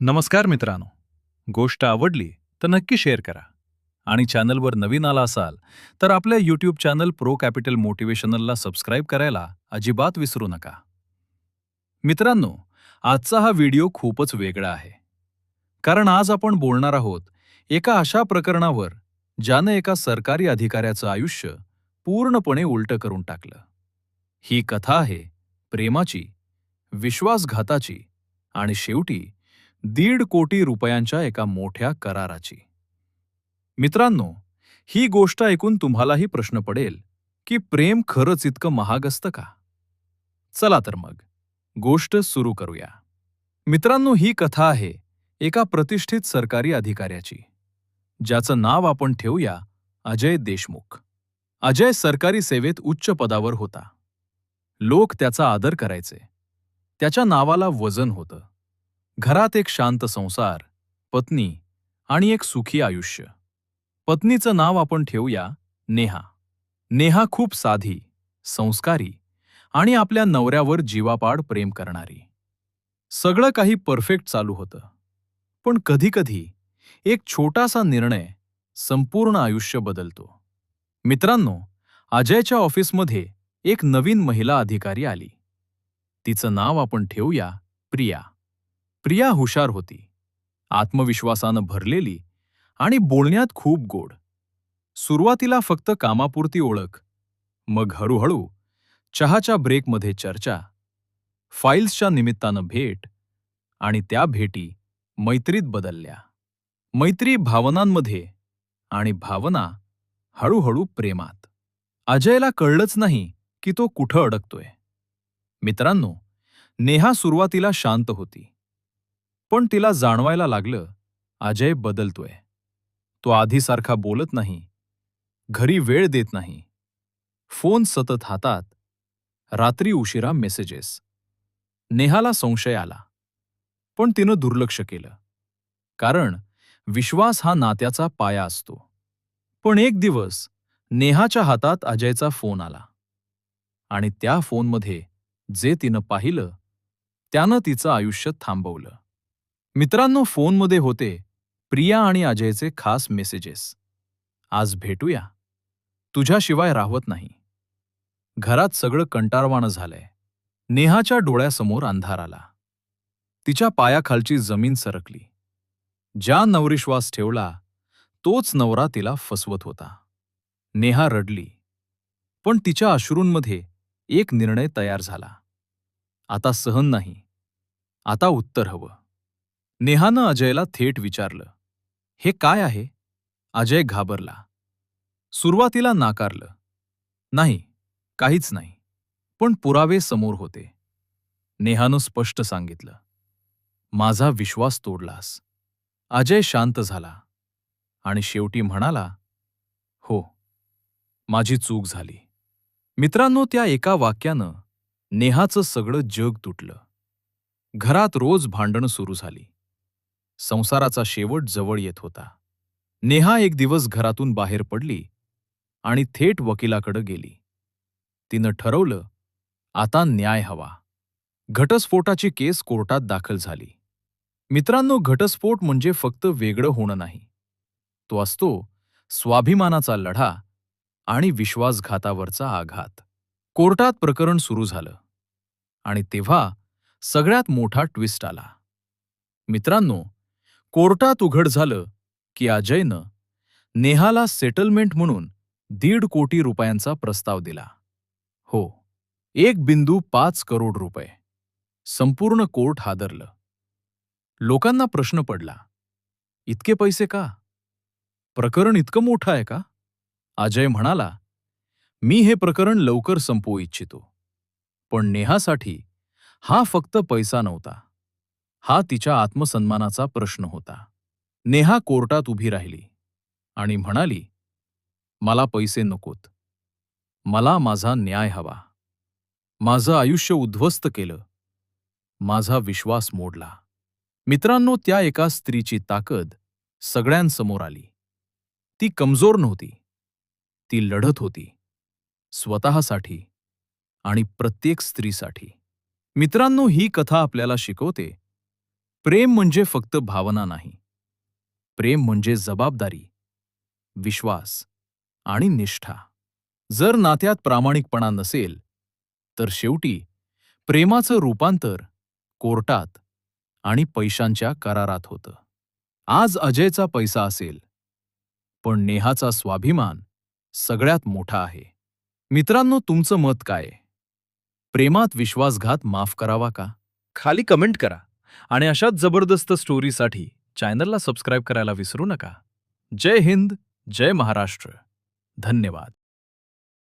नमस्कार मित्रांनो. गोष्ट आवडली तर नक्की शेअर करा. आणि चॅनलवर नवीन आला असाल तर आपल्या यूट्यूब चॅनल प्रो कॅपिटल मोटिवेशनलला सबस्क्राईब करायला अजिबात विसरू नका. मित्रांनो आजचा हा व्हिडिओ खूपच वेगळा आहे. कारण आज आपण बोलणार आहोत एका अशा प्रकरणावर ज्यानं एका सरकारी अधिकाऱ्याचं आयुष्य पूर्णपणे उलटं करून टाकलं. ही कथा आहे प्रेमाची विश्वासघाताची आणि शेवटी दीड कोटी रुपयांच्या एका मोठ्या कराराची. मित्रांनो ही गोष्ट ऐकून तुम्हालाही प्रश्न पडेल की प्रेम खरंच इतकं महाग असतं का? चला तर मग गोष्ट सुरू करूया. मित्रांनो ही कथा आहे एका प्रतिष्ठित सरकारी अधिकाऱ्याची ज्याचं नाव आपण ठेवूया अजय देशमुख. अजय सरकारी सेवेत उच्च पदावर होता. लोक त्याचा आदर करायचे. त्याच्या नावाला वजन होतं. घरात एक शांत संसार पत्नी आणि एक सुखी आयुष्य. पत्नीचं नाव आपण ठेवूया नेहा. नेहा खूप साधी संस्कारी आणि आपल्या नवऱ्यावर जीवापाड प्रेम करणारी. सगळं काही परफेक्ट चालू होतं. पण कधीकधी एक छोटासा निर्णय संपूर्ण आयुष्य बदलतो. मित्रांनो अजयच्या ऑफिसमध्ये एक नवीन महिला अधिकारी आली. तिचं नाव आपण ठेवूया प्रिया. प्रिया हुशार होती. आत्मविश्वासानं भरलेली आणि बोलण्यात खूप गोड. सुरुवातीला फक्त कामापुरती ओळख. मग हळूहळू चहाच्या ब्रेकमध्ये चर्चा फाईल्सच्या निमित्तानं भेट आणि त्या भेटी मैत्रीत बदलल्या. मैत्री भावनांमध्ये आणि भावना हळूहळू प्रेमात. अजयला कळलंच नाही की तो कुठं अडकतोय. मित्रांनो नेहा सुरुवातीला शांत होती. पण तिला जाणवायला लागलं अजय बदलतोय. तो आधीसारखा बोलत नाही. घरी वेळ देत नाही. फोन सतत हातात. रात्री उशिरा मेसेजेस. नेहाला संशय आला. पण तिनं दुर्लक्ष केलं. कारण विश्वास हा नात्याचा पाया असतो. पण एक दिवस नेहाच्या हातात अजयचा फोन आला. आणि त्या फोनमध्ये जे तिनं पाहिलं त्यानं तिचं आयुष्य थांबवलं. मित्रांनो फोनमध्ये होते प्रिया आणि अजयचे खास मेसेजेस आज भेटूया. तुझ्याशिवाय राहवत नाही. घरात सगळं कंटारवाणं झालंय. नेहाच्या डोळ्यासमोर अंधार आला. तिच्या पायाखालची जमीन सरकली. ज्या नवरिश्वास ठेवला तोच नवरा तिला फसवत होता. नेहा रडली. पण तिच्या अश्रूंमध्ये एक निर्णय तयार झाला. आता सहन नाही. आता उत्तर हवं. नेहानं अजयला थेट विचारलं हे काय आहे? अजय घाबरला. सुरुवातीला नाकारलं नाही काहीच नाही पण पुरावे समोर होते. नेहानं स्पष्ट सांगितलं माझा विश्वास तोडलास. अजय शांत झाला आणि शेवटी म्हणाला हो माझी चूक झाली. मित्रांनो त्या एका वाक्यानं नेहाचं सगळं जग तुटलं. घरात रोज भांडणं सुरू झाली. संसाराचा शेवट जवळ येत होता. नेहा एक दिवस घरातून बाहेर पडली आणि थेट वकिलाकडे गेली. तिनं ठरवलं आता न्याय हवा. घटस्फोटाची केस कोर्टात दाखल झाली. मित्रांनो घटस्फोट म्हणजे फक्त वेगळं होणं नाही. तो असतो स्वाभिमानाचा लढा आणि विश्वासघातावरचा आघात. कोर्टात प्रकरण सुरू झालं आणि तेव्हा सगळ्यात मोठा ट्विस्ट आला. मित्रांनो कोर्टात उघड झालं की अजयनं नेहाला सेटलमेंट म्हणून दीड कोटी रुपयांचा प्रस्ताव दिला. हो एक बिंदू पाच करोड रुपये. संपूर्ण कोर्ट हादरलं. लोकांना प्रश्न पडला इतके पैसे का? प्रकरण इतकं मोठं आहे का? अजय म्हणाला मी हे प्रकरण लवकर संपवू इच्छितो. पण नेहासाठी हा फक्त पैसा नव्हता. हा तिच्या आत्मसन्मानाचा प्रश्न होता. नेहा कोर्टात उभी राहिली आणि म्हणाली मला पैसे नकोत. मला माझा न्याय हवा. माझं आयुष्य उद्ध्वस्त केलं. माझा विश्वास मोडला. मित्रांनो त्या एका स्त्रीची ताकद सगळ्यांसमोर आली. ती कमजोर नव्हती. ती लढत होती. स्वतःसाठी आणि प्रत्येक स्त्रीसाठी. मित्रांनो ही कथा आपल्याला शिकवते प्रेम म्हणजे फक्त भावना नाही. प्रेम म्हणजे जबाबदारी विश्वास आणि निष्ठा. जर नात्यात प्रामाणिकपणा नसेल तर शेवटी प्रेमाचं रूपांतर कोर्टात आणि पैशांच्या करारात होतं. आज अजयचा पैसा असेल पण नेहाचा स्वाभिमान सगळ्यात मोठा आहे. मित्रांनो तुमचं मत काय प्रेमात विश्वासघात माफ करावा का? खाली कमेंट करा. आणि अशाच जबरदस्त स्टोरीसाठी चॅनलला सबस्क्राईब करायला विसरू नका. जय हिंद जय महाराष्ट्र. धन्यवाद.